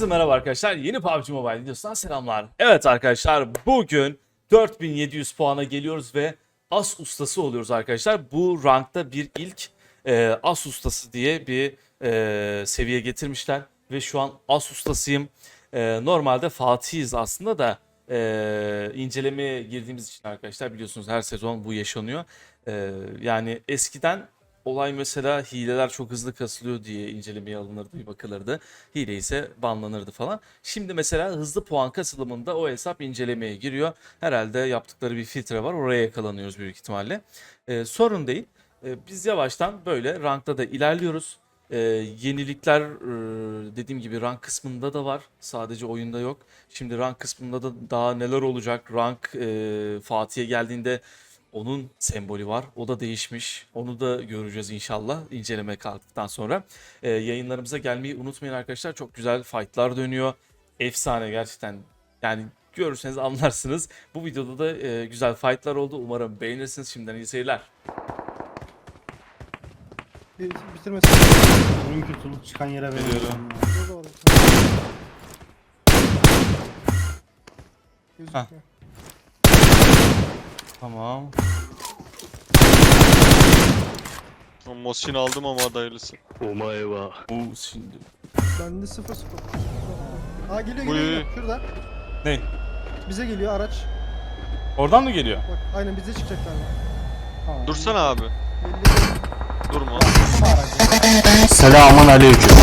Herkese merhaba arkadaşlar. Yeni PUBG Mobile videosundan selamlar. Evet arkadaşlar bugün 4700 puana geliyoruz ve as ustası oluyoruz arkadaşlar. Bu rankta bir ilk e, as ustası diye bir e, seviye getirmişler. Ve şu an as ustasıyım. E, normalde Fatih'iz aslında da e, incelemeye girdiğimiz için arkadaşlar biliyorsunuz her sezon bu yaşanıyor. E, yani eskiden olay mesela hileler çok hızlı kasılıyor diye incelemeye alınırdı bir bakılırdı. Hile ise banlanırdı falan. Şimdi mesela hızlı puan kasılımında o hesap incelemeye giriyor. Herhalde yaptıkları bir filtre var oraya yakalanıyoruz büyük ihtimalle. Ee, sorun değil. Ee, biz yavaştan böyle rankta da ilerliyoruz. Ee, yenilikler e, dediğim gibi rank kısmında da var. Sadece oyunda yok. Şimdi rank kısmında da daha neler olacak? Rank e, Fatih'e geldiğinde onun sembolü var. O da değişmiş. Onu da göreceğiz inşallah inceleme kalktıktan sonra. Ee, yayınlarımıza gelmeyi unutmayın arkadaşlar. Çok güzel fightlar dönüyor. Efsane gerçekten. Yani görürseniz anlarsınız. Bu videoda da e, güzel fightlar oldu. Umarım beğenirsiniz. Şimdiden iyi seyirler. Bitirmesin. Oyun kötülük çıkan yere veriyorum. Veriyorum. Tamam. Mosin aldım ama adaylısı. Omae wa. Bu şimdi. Bende sıfır sıfır. Aa geliyor geliyor, Uy. geliyor. şurada. Ne? Bize geliyor araç. Oradan mı geliyor? Bak aynen bize çıkacaklar. Tamam. Dursana abi. Belli. Durma. Selamun aleyküm.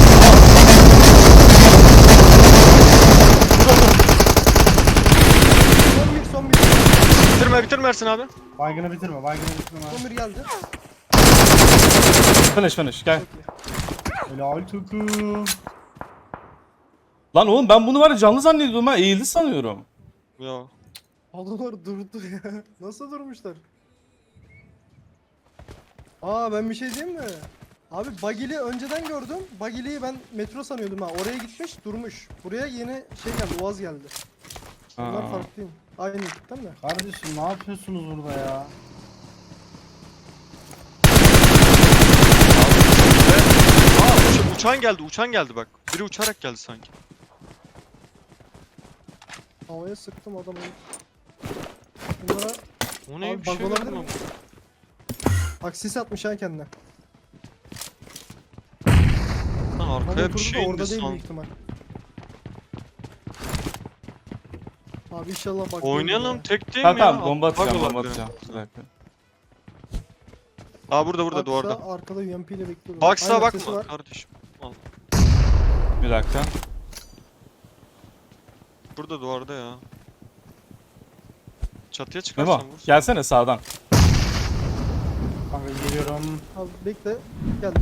Bitirme bitirme Ersin abi. Baygını bitirme, baygını bitirme. Bir geldi. Finish finish gel. Helal tukum. Lan oğlum ben bunu var ya canlı zannediyordum ha. Eğildi sanıyorum. Ya. Adamlar durdu ya. Nasıl durmuşlar? Aa ben bir şey diyeyim mi? Abi Bagili önceden gördüm. Bagili'yi ben metro sanıyordum ha. Oraya gitmiş durmuş. Buraya yeni şey geldi. Uaz geldi. Bunlar Aa. farklıyım. Aynı ekipten de. Kardeşim ne yapıyorsunuz burada ya? Aa uça- uçağın geldi uçağın geldi bak. Biri uçarak geldi sanki. Havaya sıktım adamı. Bunlara O ne Abi bir şey olabilir mi? aksis atmış ha kendine. ama. Lan Ama arkaya bir oturdu da şey indi orada değil san. büyük ihtimal. Abi inşallah bak. Oynayalım tek değil Tamam mi ya? tamam bomba atacağım bomba olabilir. atacağım. Dakika. Aa burada burada duvarda. Arkada UMP ile bekliyorum. Box'a Aynen, sesi bakma var. kardeşim. Bir dakika. Burada duvarda ya. Çatıya Memo çıkarsan vur. gelsene sağdan. Kanka geliyorum. Abi bekle. Geldim.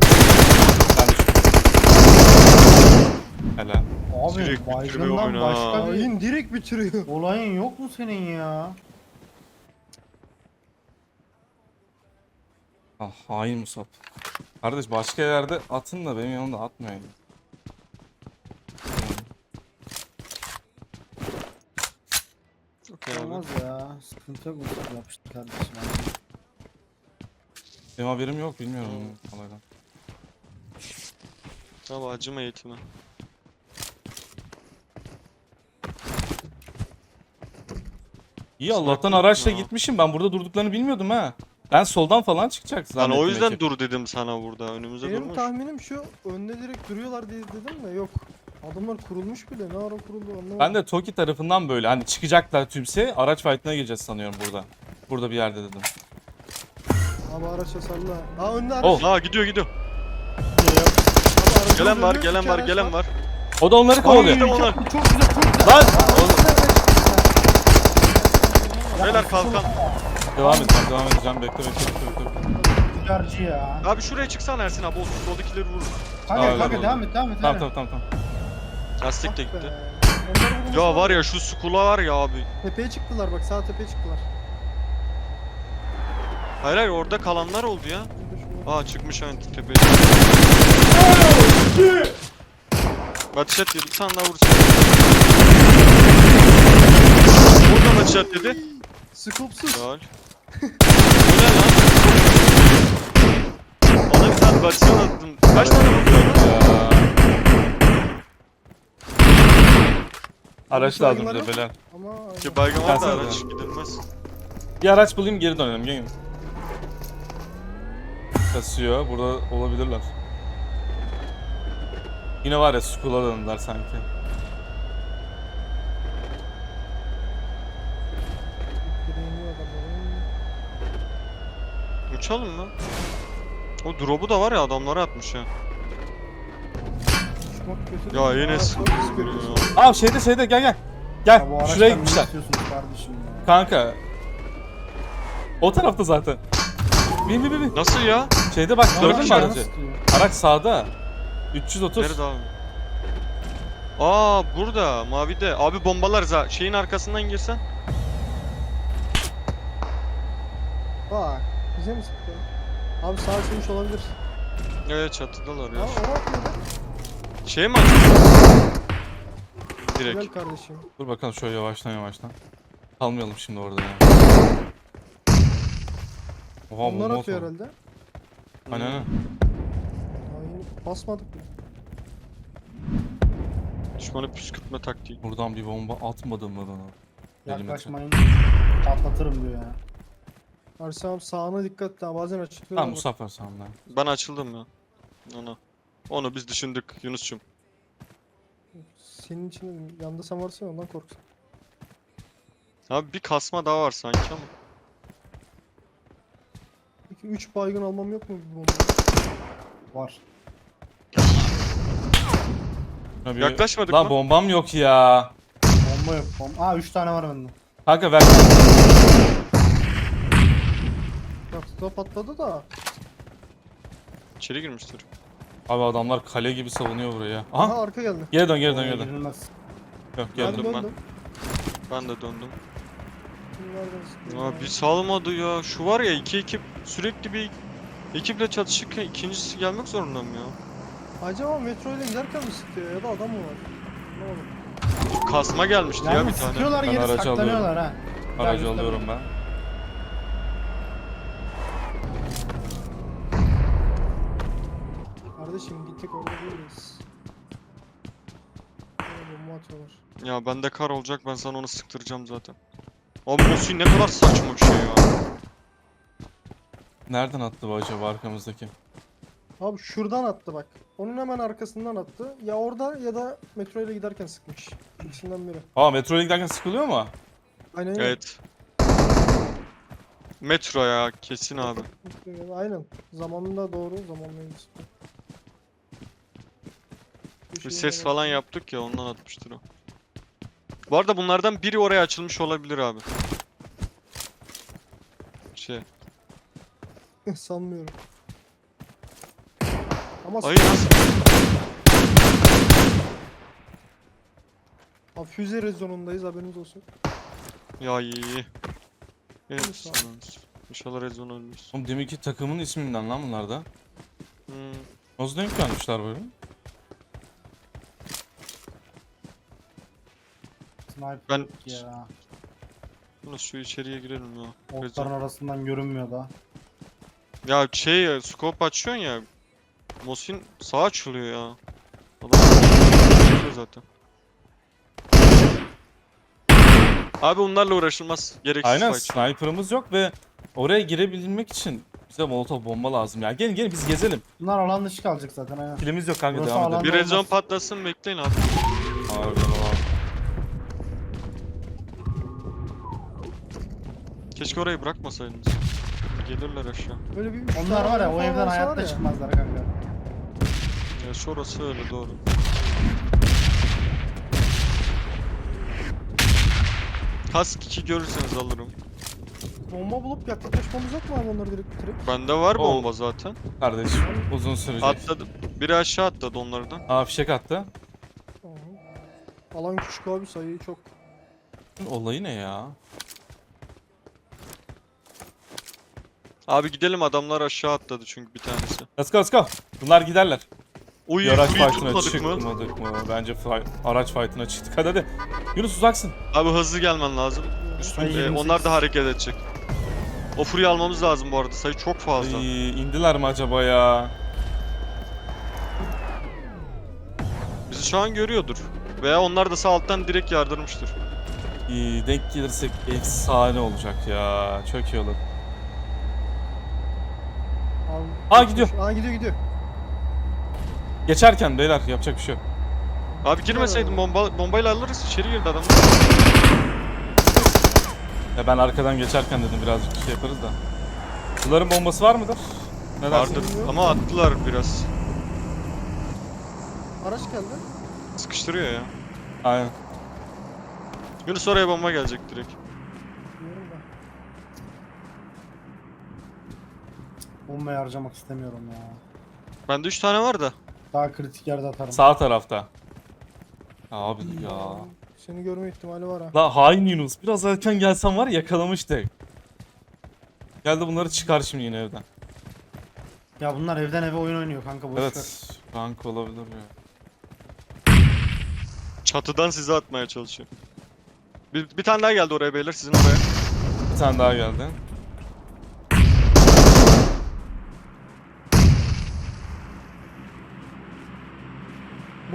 Ben Helal. Abi Direkt bitiriyor baygından oyunu başka ha. bir Oyun direkt bitiriyor. olayın yok mu senin ya? Ah hain Musab. Kardeş başka yerde atın da benim yanımda atmayın. Okey abi. Olmaz ya. Sıkıntı yok mu? Yapıştı kardeşim. Benim haberim yok bilmiyorum olaydan. Abi acıma eğitime. İyi Allah'tan araçla ya. gitmişim ben burada durduklarını bilmiyordum ha. Ben soldan falan çıkacak Lan zannettim. o yüzden ekip. dur dedim sana burada. Önümüze Benim durmuş. tahminim şu önde direkt duruyorlar diye dedim de yok. Adamlar kurulmuş bile. Ne ara kuruldu anlamadım. Ben de Toki tarafından böyle hani çıkacaklar tümse araç fight'ına gireceğiz sanıyorum burada. Burada bir yerde dedim. Abi araç hasarlı. ha. Aa önde araç. Oh. Aa gidiyor gidiyor. Abi Gelen var, gelen var, araç gelen var. O da onları kovalıyor. Onlar. Çok güzel, çok güzel. Lan! Beyler kalkan. Devam edeceğim, devam edeceğim. Bekle, bekle, bekle. bekle. Ya. Abi şuraya çıksana Ersin abi. O soldakileri vurur. Kanka kanka öyle. devam et, devam et. Tamam, tamam, tamam, tamam. Lastik de Ah gitti. Ya var ya şu skula var ya abi. Tepeye çıktılar bak sağ tepeye çıktılar. Hayır hayır orada kalanlar oldu ya. Aa çıkmış aynı tepeye. Ateş et dedi. Bir tane daha vursun. Buradan ateş et dedi. Skopsuz. Gol. Bu ne lan? Bana bir tane baksana attım. Kaç tane vurdu lan? Ya. Araç lazım bize beyler. Ama. Ki baygın var da Gelsene araç gidilmez. Bir araç bulayım geri dönelim gelin. Kasıyor. Burada olabilirler. Yine var ya Skull'a döndüler sanki. Uçalım mı? O drop'u da var ya adamlara atmış ya. Uçmak kötü Ya değil. yine sıkıntı. Aa şeyde şeyde gel gel. Gel Ya bu şuraya araçtan ne gitmişler. istiyorsunuz kardeşim ya? Kanka. O tarafta zaten. Bin bin bin bin. Nasıl ya? Şeyde bak gördün mü Araç canı aracı? Araç sağda. 330. Nerede abi? Aa burada mavide. Abi bombalar za şeyin arkasından girsen. Bak. Bize mi sıktı? Abi sağ açılmış olabilir. Evet çatıdalar Aa ya. o atmadı. Şey mi açıyor? Güzel Direkt. kardeşim. Dur bakalım şöyle yavaştan yavaştan. Kalmayalım şimdi orada ya. Oha Onlar bomba atıyor atıyor herhalde. Aynen aynen. Daha yeni basmadık mı? Düşmanı püskürtme taktiği. Buradan bir bomba atmadım mı bana? Milimetre. Yaklaşmayın. Patlatırım diyor ya. Arsam sağına dikkat daha bazen açılıyor. Tamam ama. Musaffer sağımda. Ben açıldım ya. Ona. Onu biz düşündük Yunus'cum. Senin için yanında sen varsın ya, ondan korksun. Abi bir kasma daha var sanki ama. Peki 3 baygın almam yok mu bu bomba? Var. Ya bir- Yaklaşmadık Lan mı? bombam yok ya. Bomba yok. Bomba. Aa 3 tane var bende. Kanka ver. Yatıda patladı da. İçeri girmiştir. Abi adamlar kale gibi savunuyor burayı. Aha, Aha. arka geldi. Geri dön geri dön geri dön. girilmez. Yok Ben geri dön. Geldim ben. döndüm. Ben de döndüm. Bunlardan. Ya bir salmadı ya. Şu var ya iki ekip sürekli bir ekiple çatışırken ikincisi gelmek zorunda mı ya? Acaba metro ile giderken mi sıkıyor ya da adam mı var? Anlamadım. Kasma gelmişti ya bir tane. sıkıyorlar Ben geri aracı saklanıyorlar ha. Aracı alıyorum ben. Gittik orada değiliz. Böyle bomba atıyorlar. Ya bende kar olacak ben sana onu sıktıracağım zaten. Abi Mosul ne kadar saçma bir şey ya. Nereden attı bu acaba arkamızdaki? Abi şuradan attı bak. Onun hemen arkasından attı. Ya orada ya da metro ile giderken sıkmış. İkisinden biri. Aa metroya giderken sıkılıyor mu? Aynen. Evet. Metro ya kesin abi. Aynen. Zamanında doğru zamanlıydı. Bir ses falan yaptık ya ondan atmıştır o. Bu arada bunlardan biri oraya açılmış olabilir abi. Şey. Sanmıyorum. Ama Ay nasıl? Abi füze rezonundayız haberiniz olsun. Ya iyi iyi. Evet. İnşallah rezon ölmüş. Oğlum deminki takımın isminden lan bunlar da. Hmm. Nasıl denk gelmişler böyle? Sniper Ben- ya. Bunu şu içeriye girelim ya. Otların Rezon. arasından görünmüyor da. Ya şey ya, scope açıyorsun ya. Mosin sağ açılıyor ya. Adam açıyor zaten. Abi onlarla uğraşılmaz. Gereksiz Aynen fight. sniper'ımız yok ve oraya girebilmek için bize molotov bomba lazım ya. Gelin gelin biz gezelim. Bunlar alan dışı kalacak zaten aynen. Kilimiz yok kanka Burası devam alan- edelim. Bir rezon patlasın bekleyin abi. Harbiden Keşke orayı bırakmasaydınız. Gelirler aşağı. Böyle bir üç Onlar tane var ya o falan evden olsa var hayatta ya. çıkmazlar kanka. Ya şurası öyle doğru. Kask 2 görürseniz alırım. Bomba bulup yaklaşmamız yok mu abi onları direkt bitirip? Bende var Oo. bomba zaten. Kardeşim uzun sürecek. Atladım. Biri aşağı atladı onlardan. Aa fişek attı. Aha. Alan küçük abi sayı çok. Olayı ne ya? Abi gidelim adamlar aşağı atladı çünkü bir tanesi. Let's go let's go. Bunlar giderler. Uy, Bir araç burayı fight'ına tutmadık mı? çıkmadık mı? Bence fi- araç fight'ına çıktık. Hadi hadi. Yunus uzaksın. Abi hızlı gelmen lazım. Üstün, Ay, e, 28. onlar da hareket edecek. O fury'yi almamız lazım bu arada. Sayı çok fazla. Ay, indiler mi acaba ya? Bizi şu an görüyordur. Veya onlar da sağ alttan direkt yardırmıştır. İyi, denk gelirsek efsane olacak ya. Çok iyi olur. Aa, gidiyor. Aa gidiyor gidiyor. Geçerken beyler yapacak bir şey yok. Abi girmeseydin bomba, bombayla alırız. İçeri girdi adam. Ya ben arkadan geçerken dedim birazcık şey yaparız da. Bunların bombası var mıdır? Ne dersin? Vardır. Ama attılar biraz. Araç geldi. Sıkıştırıyor ya. Aynen. Yunus oraya bomba gelecek direkt. Biliyorum da. Bombayı harcamak istemiyorum ya. Bende 3 tane var da. Daha kritik yerde atarım. Sağ tarafta. Abi ya. Seni görme ihtimali var ha. La hain Yunus. Biraz erken gelsen var ya yakalamıştık. Geldi bunları çıkar şimdi yine evden. Ya bunlar evden eve oyun oynuyor kanka boş ver. Evet. Rank olabilir ya. Çatıdan sizi atmaya çalışıyor. Bir, bir tane daha geldi oraya beyler sizin oraya. Bir tane daha geldi.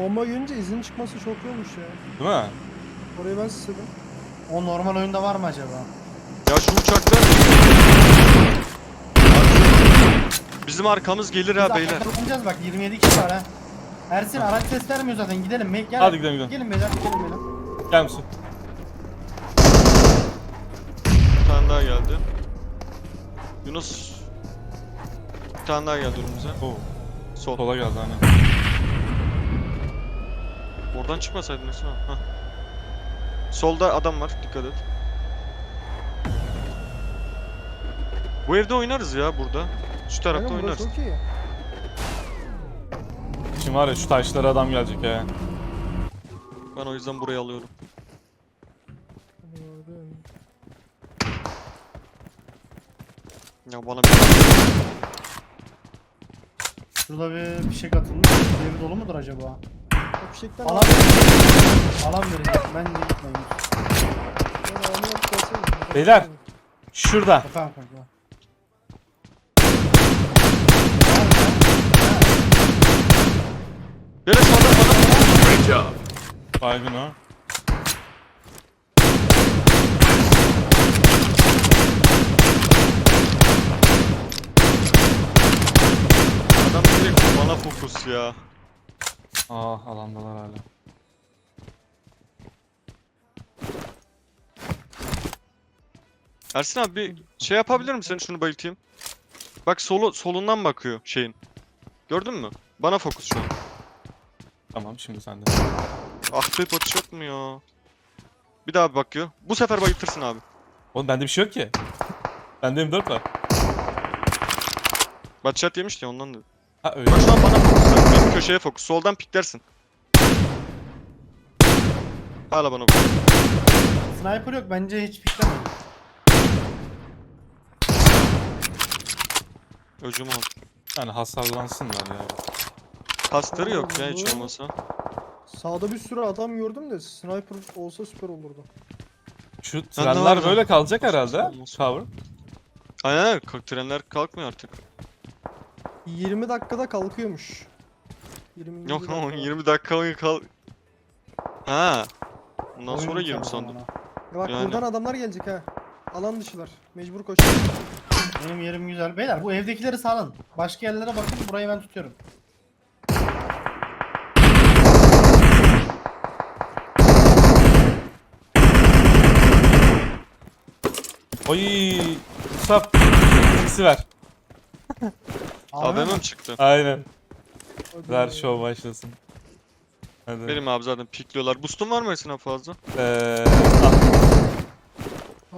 Bomba gelince izin çıkması çok iyi olmuş ya. Değil mi? Orayı ben istedim. O normal oyunda var mı acaba? Ya şu uçakta... Bizim arkamız gelir Biz ha beyler. arkada oynayacağız bak 27 kişi var ha. Ersin araç ses vermiyor zaten gidelim. Me- Gel. Hadi gidelim, gidelim. Gelin beyler gelin beyler. Gel misin? Bir tane daha geldi. Yunus... Bir tane daha geldi önümüze. Oo. Sol. Sola geldi aynen. Oradan çıkmasaydın ha. Hah. Solda adam var dikkat et. Bu evde oynarız ya burada. Şu tarafta Aynen, oynarız. çok iyi. Şimdi var ya şu taşlara adam gelecek ya. Ben o yüzden burayı alıyorum. Ya bana bir... Şurada bir fişek atılmış. Evi dolu mudur acaba? Fişekten Alan al. Alan verecek. Ben de gitmeyeyim. Beyler. Şurada. Efendim kanka. Beni sağdan bana... Baygın o. Adam direkt bana fokus ya. Aa alandalar hala. Ersin abi bir şey yapabilir misin? Şunu bayıltayım. Bak solu solundan bakıyor şeyin. Gördün mü? Bana fokus şu an. Tamam şimdi sende. Ah be batış yok mu ya? Bir daha bir bakıyor. Bu sefer bayıltırsın abi. Oğlum bende bir şey yok ki. Bende M4 var. Batşat yemişti ya ondan da. Ha öyle. Bak şu an bana fokus. Benim köşeye fokus. Soldan piklersin. Hala bana fokus. Sniper yok bence hiç piklemeyin. Öcüm oldu. Yani hasarlansınlar ya. Kastları yok ya hiç olmasa. Sağda bir sürü adam gördüm de sniper olsa süper olurdu. Şu trenler böyle kalacak herhalde. Cover. Aynen kalk- trenler kalkmıyor artık. 20 dakikada kalkıyormuş. 20 Yok ama dakika. 20 dakika oyun kal... Ha. Ondan Oyun sonra 20 biter sandım. Ya bak Yani. buradan adamlar gelecek ha. Alan dışılar. Mecbur koşuyor. Benim yerim güzel. Beyler bu evdekileri salın. Başka yerlere bakın burayı ben tutuyorum. Oy. Musab. İkisi ver. Abi AVM mi çıktı? Aynen. Ver show başlasın. Hadi. Benim abi zaten pikliyorlar. Boost'un var mı Ersin abi fazla? Eee. ah.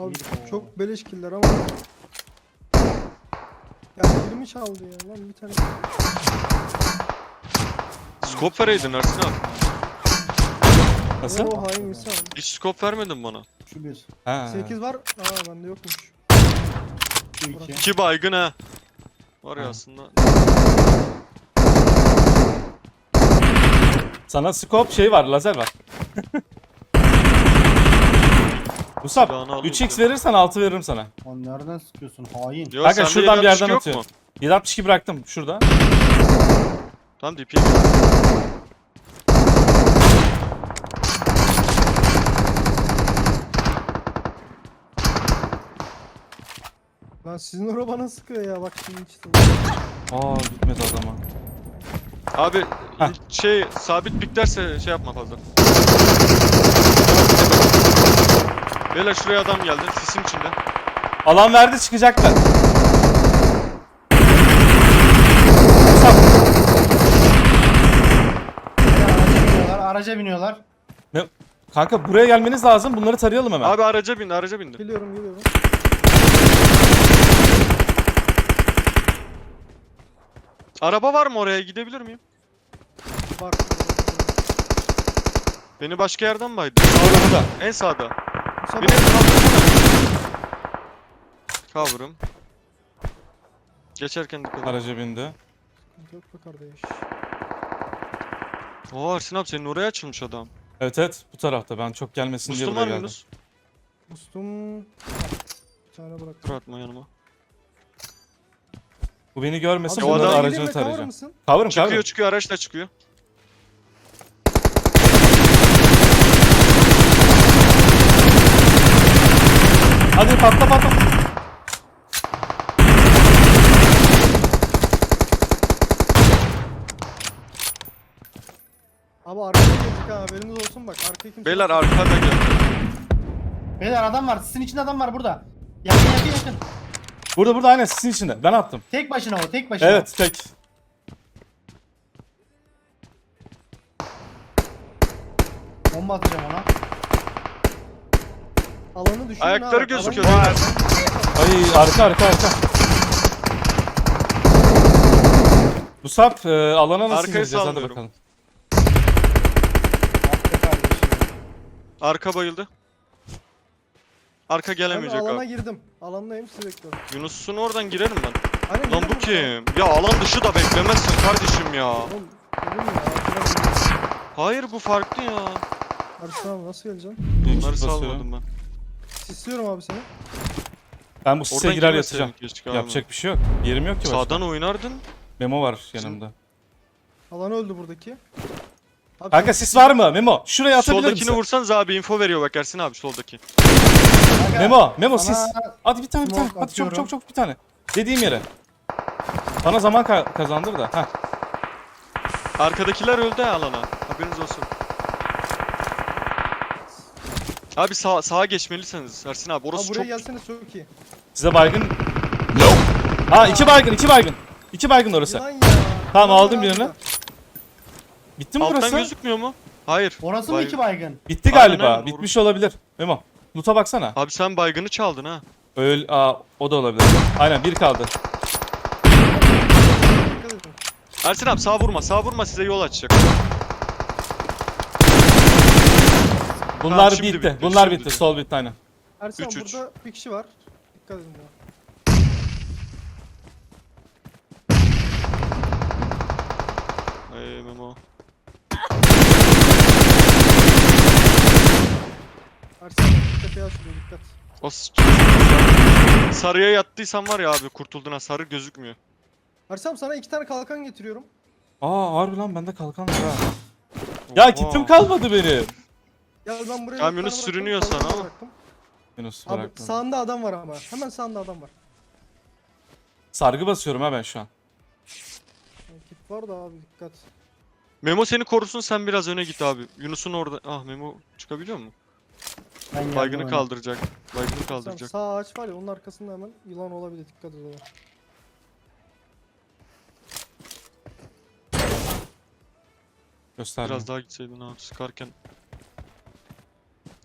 Abi çok beleş killer ama. Ya 20 çaldı ya lan bir tane. Scope vereydin Ersin abi. Nasıl? O hain misal. Hiç scope vermedin bana. Şu bir. Ha. 8 var. Aa bende yokmuş. Şu iki. İki baygın ha. Var ya aslında. Sana scope şey var lazer var. Musab 3x verirsen 6 veririm sana. Lan nereden sıkıyorsun hain? Yok, Kanka şuradan bir yerden yok atıyor. 762 bıraktım şurada. Tamam DP. Lan sizin araba bana sıkıyor ya bak şimdi işte. Aa gitmedi adama. Abi Heh. şey sabit piklerse şey yapma fazla. Beyler şuraya adam geldi. Sisin içinde. Alan verdi çıkacaklar. Araca biniyorlar. Araca biniyorlar. Ne? Kanka buraya gelmeniz lazım. Bunları tarayalım hemen. Abi araca bindi, araca bindi. Geliyorum geliyorum. Araba var mı oraya gidebilir miyim? Bak. Beni başka yerden baydı. Orada burada. En sağda. Kaldırsana. Cover'ım. Geçerken dikkat et. Araca bindi. Yok be kardeş. Oo Ersin abi senin oraya açılmış adam. Evet evet bu tarafta. Ben çok gelmesin diye Mustum buraya var mı geldim. Yunus? Mustum. Bir tane bırak. Dur atma yanıma. Bu beni görmesin. Abi o adam- aracını mi, cover tarayacağım. mısın? Cover'ım Çıkıyor cover'ım. çıkıyor araçla çıkıyor. Hadi patla patla. Abi arkaya gelecek ha haberiniz olsun bak arkaya kimse Beyler arkada gel. Beyler adam var. Sizin içinde adam var burada. Yakın yakın yakın. Burada burada aynen sizin içinde. Ben attım. Tek başına o tek başına. Evet tek. Bomba atacağım ona. Alanı düşünün Ayakları gözüküyor. alanı-. Ay arka arka arka. Bu sap e, alana nasıl Arkayı gireceğiz hadi sallıyorum. bakalım. Kardeşim. Arka bayıldı. Arka Ben gelemeyecek alana abi. girdim. Alandayım sizi bekliyorum. Yunus'un oradan girerim ben. Aynen Lan bu kim? Ya alan dışı da beklemezsin kardeşim ya. Oğlum ya. Hayır bu farklı ya. Arslan abi nasıl geleceksin? Bunları basıyorum. salmadım ben. Sisliyorum abi seni. Ben bu sise Oradan girer girmeseydin yatacağım. keşke abi. Yapacak bir şey yok. Yerim yok ki başka. Sağdan oynardın. Memo var yanımda. Alan öldü buradaki. Abi Kanka sis var mı Memo? Şuraya atabilir Soldakini misin? vursanız abi info veriyor bak Ersin abi soldaki. Memo, Memo sis. Hadi bir tane bir tane. smoke Hadi çok atıyorum. çok çok bir tane. Dediğim yere. Bana zaman ka- kazandır da. Heh. Arkadakiler öldü ha alana. Haberiniz olsun. Abi sağ, sağa geçmelisiniz Ersin abi. Abi Orası buraya çok gelsene iyi. Size baygın. Ha iki baygın, iki baygın. İki baygın orası. Yılan ya. Tamam, aldım birini. Bitti mi alttan burası? gözükmüyor mu? Hayır. Orası mı Bay- iki baygın? Bitti Aynen, galiba. aynen, Bitmiş olabilir. Memo. Loot'a baksana. Abi sen baygını çaldın ha. Öyle, aa, o da olabilir. Aynen bir kaldı. Ersin abi sağ vurma sağ vurma size yol açacak. Bunlar Tamam, şimdi bitti. bitti, Bunlar şimdi bitti. bitti. Sol bitti aynen. Ersan Üç, üç. burada bir kişi var. Dikkat edin ya. Ay Memo. Ersan tepeye açılıyor dikkat. O s- Sarıya yattıysan var ya abi kurtuldun ha sarı gözükmüyor. Ersan sana iki tane kalkan getiriyorum. Aa harbi lan bende kalkan var ha. Ya Oha. kitim kalmadı benim. Ya ben buraya Tamam, bir tane bıraktım, sürünüyor sana ama. bıraktım. Yunus Abi bıraktım. sağında adam var ama. Hemen sağında adam var. Sargı basıyorum ha ben şu an. Yani Kit var da abi dikkat. Memo seni korusun sen biraz öne git abi. Yunus'un orada... Ah Memo çıkabiliyor mu? Ben Baygını kaldıracak. Baygını kaldıracak. sağ ağaç var ya onun arkasında hemen yılan olabilir dikkat et ona. Göster. Biraz daha gitseydin abi sıkarken.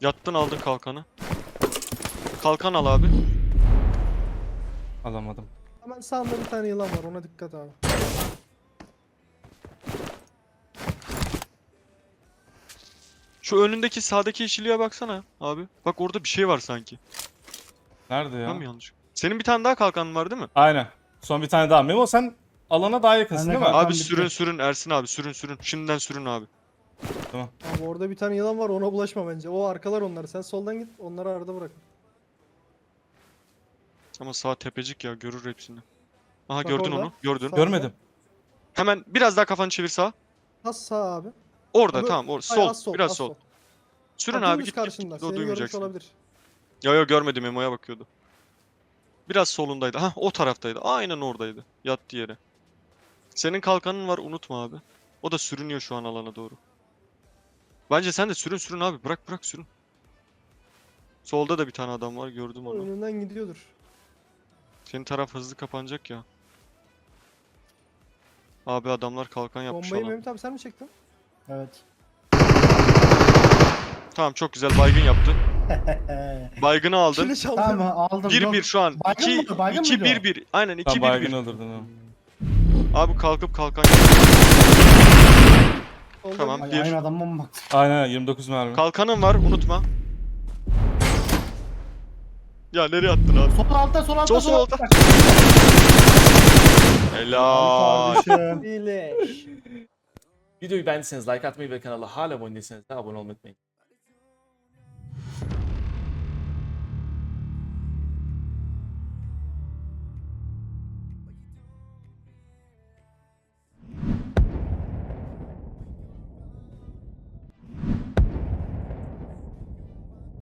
Yattın aldın kalkanı. Kalkan al abi. Alamadım. Hemen sağında bir tane yılan var ona dikkat abi. Şu önündeki sağdaki yeşilliğe baksana abi. Bak orada bir şey var sanki. Nerede ya? Mi yanlış? Senin bir tane daha kalkanın var değil mi? Aynen. Son bir tane daha. Memo sen alana daha yakınsın Ben de değil mi? kalkan- Abi bitti. sürün sürün Ersin abi sürün sürün. Şimdiden sürün abi. Abi orada bir tane yılan var ona bulaşma bence. O arkalar onları. Sen soldan git onları arada bırak. Ama sağ tepecik ya görür hepsini. Aha Bak gördün orada. onu. Gördün. Sağ- Görmedim. Hemen biraz daha kafanı çevir sağa. Az sağ abi. Orada Abi, tamam. Or Hayır, sol. az sol. Biraz az sol. sol. Sürün abi git git. git. O duymayacaksın. olabilir. Yo yo görmedim Memo'ya bakıyordu. Biraz solundaydı. Hah o taraftaydı. Aynen oradaydı. Yattı yere. Senin kalkanın var unutma abi. O da sürünüyor şu an alana doğru. Bence sen de sürün sürün abi. Bırak bırak sürün. Solda da bir tane adam var gördüm onu. Önünden gidiyordur. Senin taraf hızlı kapanacak ya. Abi adamlar kalkan yapmış Bombayı. Mehmet abi sen mi çektin? Evet. Tamam çok güzel baygın yaptı. Baygını aldın. Kili çaldı. tamam aldım. 1-1 Yok. şu an. Baygın 2 mıydı? Baygın mıydı o? 2-1-1. Aynen Tam baygın 2-1-1. öldürdün ha. Abi kalkıp kalkan Tamam. Ay, Bir. Aynı adamma mı baktın? Aynen 29 mermi. Kalkanın var unutma. Ya nereye attın abi? Sol altta sol altta Sol, sol altta. Helal. kardeşim. Bileş. Videoyu beğendiyseniz like atmayı ve kanala hala abone değilseniz de abone olmayı unutmayın.